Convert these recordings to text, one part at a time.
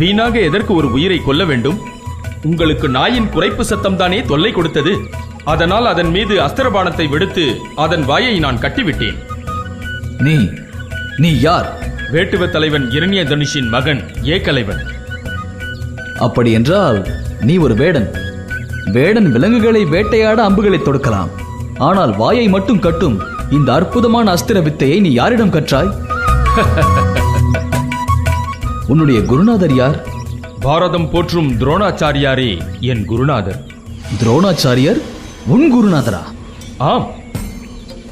வீணாக எதற்கு ஒரு உயிரை கொல்ல வேண்டும்? உங்களுக்கு நாயின் குறைப்பு சத்தம் தானே தொல்லை கொடுத்தது? அதனால் அதன் மீது அஸ்திரபாணத்தை விடுத்து அதன் வாயை நான் கட்டிவிட்டேன். நீ நீ யார்? வேட்டுவ தலைவன் இரணிய தனுஷின் மகன் ஏகலைவன். அப்படி என்றால் நீ ஒரு வேடன். வேடன் விலங்குகளை வேட்டையாட அம்புகளை தொடுக்கலாம். ஆனால் வாயை மட்டும் கட்டும் இந்த அற்புதமான அஸ்திர வித்தையை நீ யாரிடம் கற்றாய்? உன்னுடைய குருநாதர் யார்? பாரதம் போற்றும் துரோணாச்சாரியாரே என் குருநாதர். துரோணாச்சாரியர் உன் குருநாதரா? ஆம்.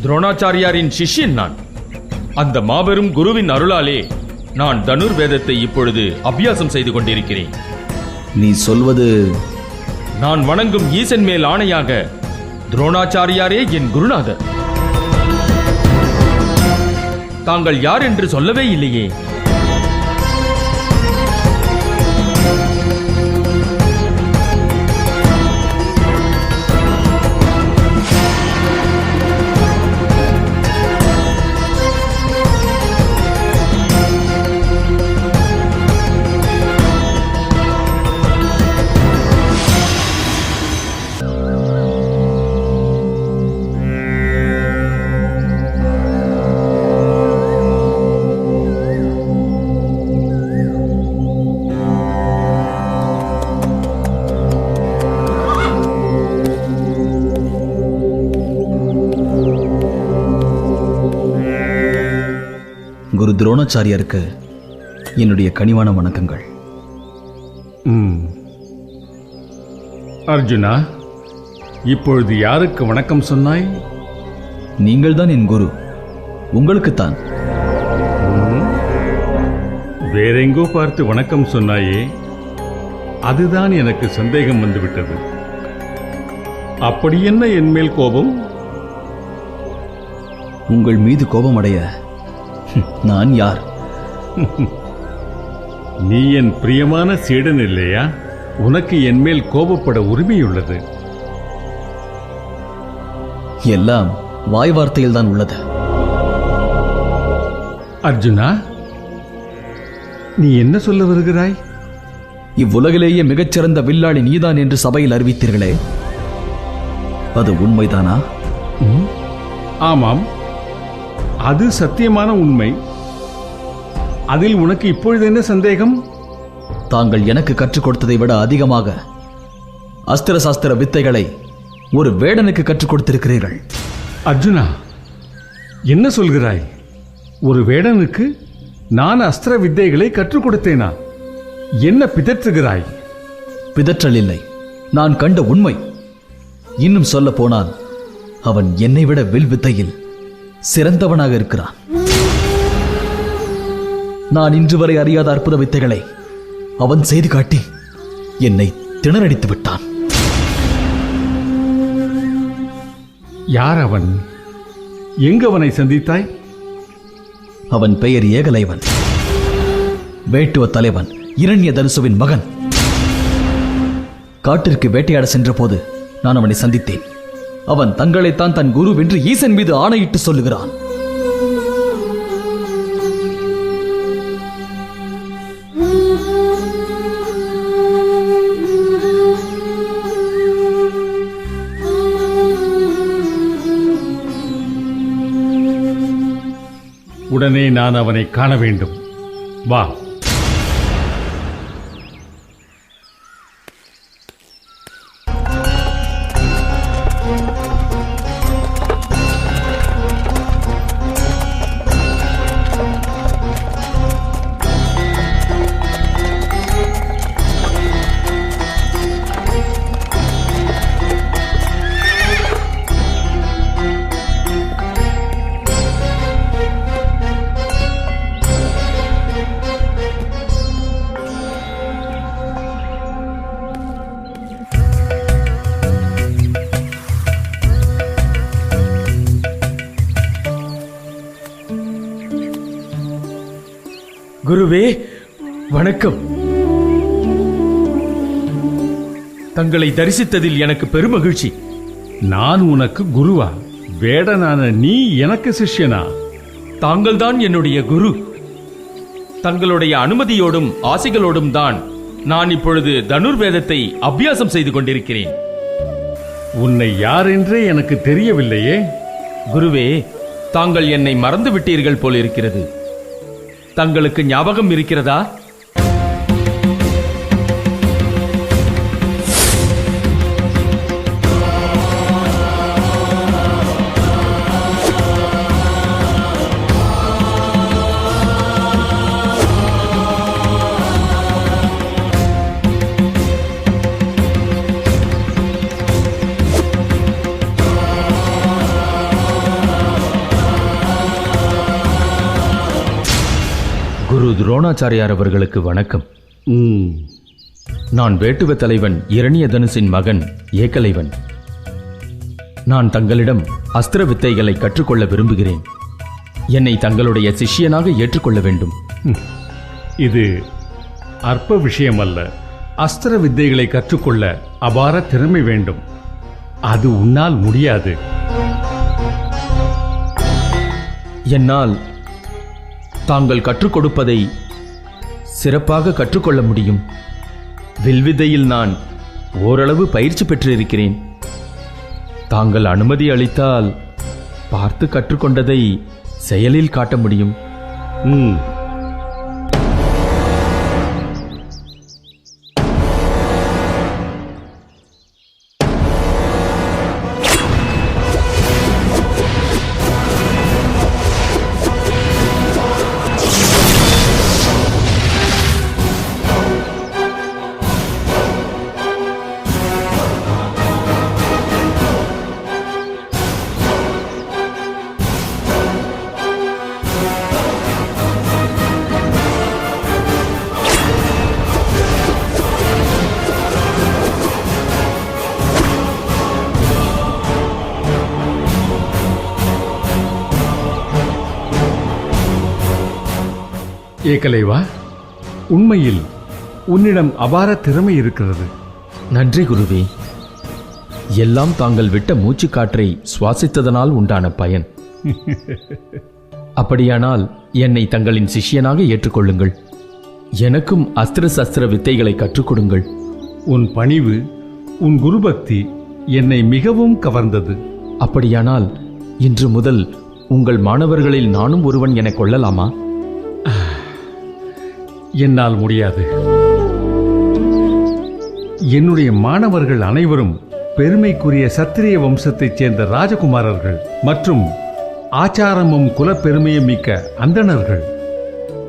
துரோணாச்சாரியாரின் சிஷ்யன் நான். அந்த மாபெரும் குருவின் அருளாலே நான் தனுர் வேதத்தை இப்பொழுது அபியாசம் செய்து கொண்டிருக்கிறேன். நீ சொல்வது நான் வணங்கும் ஈசன் மேல் ஆணையாக துரோணாச்சாரியாரே என் குருநாதர். தாங்கள் யார் என்று சொல்லவே இல்லையே. துரோணாச்சாரியருக்கு என்னுடைய கனிவான வணக்கங்கள். அர்ஜுனா இப்பொழுது யாருக்கு வணக்கம் சொன்னாய்? நீங்கள்தான் என் குரு. உங்களுக்குத்தான். வேறெங்கோ பார்த்து வணக்கம் சொன்னாயே. அதுதான் எனக்கு சந்தேகம் வந்துவிட்டது. அப்படி என்ன என் மேல் கோபம்? உங்கள் மீது கோபமடைய ஹம், நான் யார்? நீ என் பிரியமான சீடன் இல்லையா? உனக்கு என் மேல் கோபப்பட உரிமையுள்ளது. எல்லாம் வாய் வார்த்தையில் தான் உள்ளது. அர்ஜுனா நீ என்ன சொல்ல வருகிறாய்? இவ்வுலகிலேயே மிகச்சிறந்த வில்லாளி நீதான் என்று சபையில் அறிவித்தீர்களே. அது உண்மைதானா? ஆமாம். அது சத்தியமான உண்மை. அதில் உனக்கு இப்பொழுது என்ன சந்தேகம்? தாங்கள் எனக்கு கற்றுக் கொடுத்ததை விட அதிகமாக அஸ்திர சாஸ்திர வித்தைகளை ஒரு வேடனுக்கு கற்றுக் கொடுத்திருக்கிறீர்கள். அர்ஜுனா என்ன சொல்கிறாய்? ஒரு வேடனுக்கு நான் அஸ்திர வித்தைகளை கற்றுக் கொடுத்தேனா? என்ன பிதற்றுகிறாய்? பிதற்றல் இல்லை நான் கண்ட உண்மை இன்னும் சொல்ல போனால் அவன் என்னை விட வில் வித்தையில் சிறந்தவனாக இருக்கிறான். நான் இன்று வரை அறியாத அற்புத வித்தைகளை அவன் செய்து காட்டி என்னை திணறடித்து விட்டான். யார் அவன்? எங்கு அவனை சந்தித்தாய்? அவன் பெயர் ஏகலைவன். வேட்டுவ தலைவன் இரண்ய தனுசுவின் மகன். காட்டிற்கு வேட்டையாட சென்றபோது நான் அவனை சந்தித்தேன். அவன் தங்களைத்தான் தன் குருவென்று ஈசன் மீது ஆணையிட்டு சொல்லுகிறான். உடனே நான் அவனை காண வேண்டும். வா. குருவே வணக்கம். தங்களை தரிசித்ததில் எனக்கு பெருமகிழ்ச்சி. நான் உனக்கு குருவா வேடனான நீ எனக்கு சிஷ்யனா. தாங்கள்தான் என்னுடைய குரு. தங்களுடைய அனுமதியோடும் ஆசைகளோடும் தான் நான் இப்பொழுது தனுர்வேதத்தை அபியாசம் செய்து கொண்டிருக்கிறேன். உன்னை யார் என்றே எனக்கு தெரியவில்லையே. குருவே தாங்கள் என்னை மறந்து விட்டீர்கள் போல் இருக்கிறது தங்களுக்கு ஞாபகம் இருக்கிறதா? துரோணாச்சாரியார் அவர்களுக்கு வணக்கம். நான் வேட்டுவ தலைவன் இரணிய தனுசின் மகன் ஏகலைவன். நான் தங்களிடம் அஸ்திர வித்தைகளை கற்றுக்கொள்ள விரும்புகிறேன். என்னை தங்களுடைய சிஷ்யனாக ஏற்றுக்கொள்ள வேண்டும். இது அற்ப விஷயம் அல்ல அஸ்திர வித்தைகளை கற்றுக்கொள்ள அபார திறமை வேண்டும். அது உன்னால் முடியாது. என்னால் தாங்கள் கற்றுக் கொடுப்பதை சிறப்பாக கற்றுக்கொள்ள முடியும். வில்வித்தையில் நான் ஓரளவு பயிற்சி பெற்றிருக்கிறேன். தாங்கள் அனுமதி அளித்தால் பார்த்து கற்றுக்கொண்டதை செயலில் காட்ட முடியும். ம். ஏகலைவா உண்மையில் உன்னிடம் அபார திறமை இருக்கிறது. நன்றி குருவே. எல்லாம் தாங்கள் விட்ட மூச்சுக்காற்றை சுவாசித்ததனால் உண்டான பயன். அப்படியானால் என்னை தங்களின் சிஷ்யனாக ஏற்றுக்கொள்ளுங்கள். எனக்கும் அஸ்திர சஸ்திர வித்தைகளை கற்றுக் கொடுங்கள் உன் பணிவு உன் குருபக்தி என்னை மிகவும் கவர்ந்தது. அப்படியானால் இன்று முதல் உங்கள் மாணவர்களில் நானும் ஒருவன் என கொள்ளலாமா? என்னால் முடியாது. என்னுடைய மாணவர்கள் அனைவரும் பெருமைக்குரிய சத்திரிய வம்சத்தைச் சேர்ந்த ராஜகுமாரர்கள் மற்றும் ஆச்சாரமும் குலப்பெருமையும் மிக்க அந்தணர்கள்.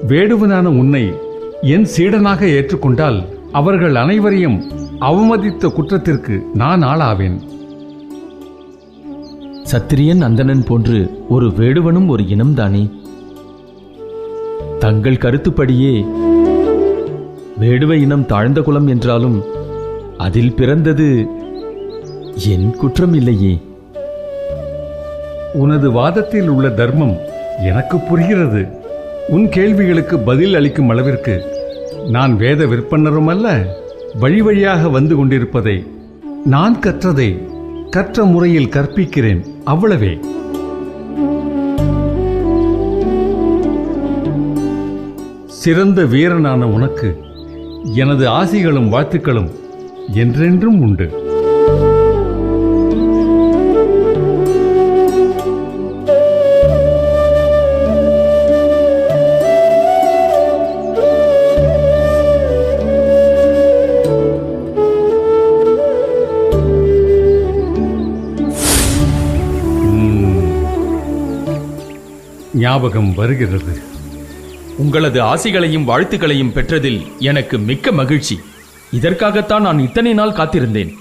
வேடுவனான உன்னை என் சீடனாக ஏற்றுக்கொண்டால் அவர்கள் அனைவரையும் அவமதித்த குற்றத்திற்கு நான் ஆளாவேன். சத்திரியன் அந்தணன் போன்று ஒரு வேடுவனும் ஒரு இனம்தானே? தங்கள் கருத்துப்படியே வேடுவ இனம் தாழ்ந்த குலம் என்றாலும் அதில் பிறந்தது என் குற்றம் இல்லையே. உனது வாதத்தில் உள்ள தர்மம் எனக்கு புரிகிறது. உன் கேள்விகளுக்கு பதில் அளிக்கும் அளவிற்கு நான் வேத விற்பனரும் அல்ல வழி வழியாக வந்து கொண்டிருப்பதை நான் கற்றதை கற்ற முறையில் கற்பிக்கிறேன் அவ்வளவே. சிறந்த வீரனான உனக்கு எனது ஆசிகளும் வாழ்த்துக்களும் என்றென்றும் உண்டு. ஞாபகம் வருகிறது. உங்களது ஆசிகளையும் வாழ்த்துக்களையும் பெற்றதில் எனக்கு மிக்க மகிழ்ச்சி இதற்காகத்தான் நான் இத்தனை நாள் காத்திருந்தேன்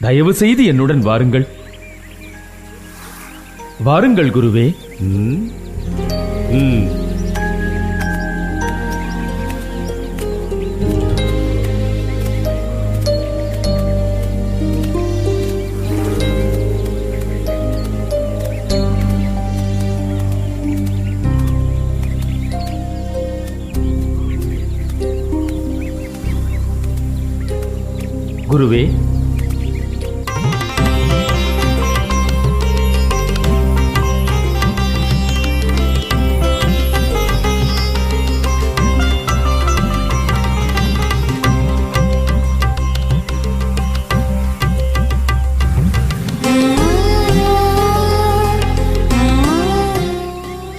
தயவு செய்து என்னுடன் வாருங்கள் வாருங்கள் குருவே ம்? ம். குருவே.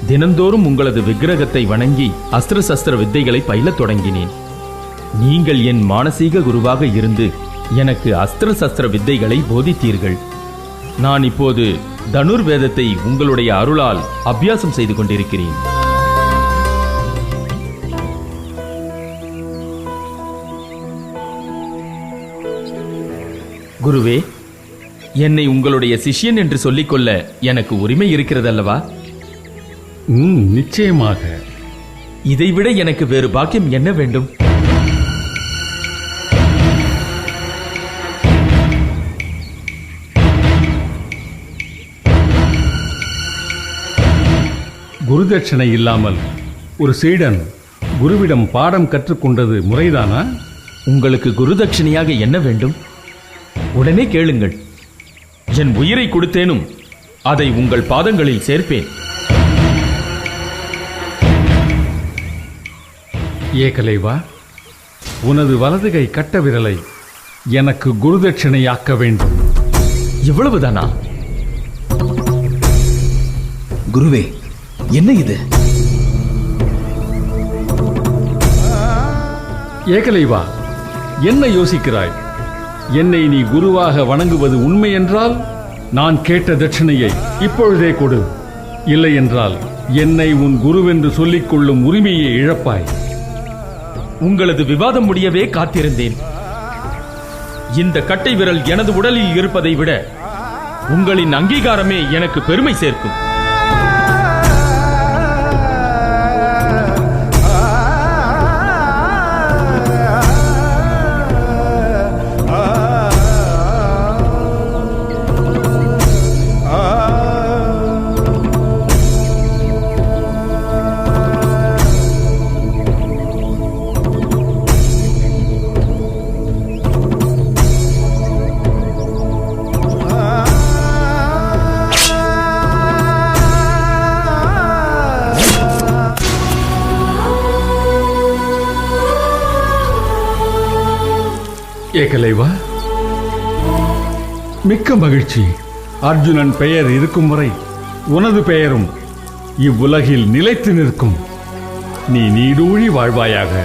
தினந்தோறும் உங்களது விக்கிரகத்தை வணங்கி அஸ்திர சஸ்திர வித்தைகளை பயிலத் தொடங்கினேன். நீங்கள் என் மானசீக குருவாக இருந்து எனக்கு அஸ்திர சஸ்திர வித்தைகளை போதித்தீர்கள். நான் இப்போது தனுர் வேதத்தை உங்களுடைய அருளால் அபியாசம் செய்து கொண்டிருக்கிறேன். குருவே என்னை உங்களுடைய சிஷ்யன் என்று சொல்லிக்கொள்ள எனக்கு உரிமை இருக்கிறதல்லவா? ம் நிச்சயமாக. இதைவிட எனக்கு வேறு பாக்கியம் என்ன வேண்டும்? குருதட்சணை இல்லாமல் ஒரு சீடன் குருவிடம் பாடம் கற்றுக்கொண்டது முறைதானா? உங்களுக்கு குருதட்சிணையாக என்ன வேண்டும்? உடனே கேளுங்கள். என் உயிரை கொடுத்தேனும் அதை உங்கள் பாதங்களில் சேர்ப்பேன். ஏகலைவா உனது வலது கை கட்ட விரலை எனக்கு குருதட்சணையாக்க வேண்டும். இவ்வளவுதானா? குருவே என்ன இது? ஏகலைவா என்ன யோசிக்கிறாய்? என்னை நீ குருவாக வணங்குவது உண்மை என்றால் நான் கேட்ட தட்சணையை இப்பொழுதே கொடு. இல்லை என்றால் என்னை உன் குருவென்று சொல்லிக் கொள்ளும் உரிமையை இழப்பாய். உங்களது விவாதம் முடியவே காத்திருந்தேன். இந்த கட்டை விரல் எனது உடலில் இருப்பதை விட உங்களின் அங்கீகாரமே எனக்கு பெருமை சேர்க்கும். ஏகலைவா? மிக்க மகிழ்ச்சி. அர்ஜுனன் பெயர் இருக்கும் வரை உனது பெயரும் இவ்வுலகில் நிலைத்து நிற்கும். நீ நீடூழி வாழ்வாயாக.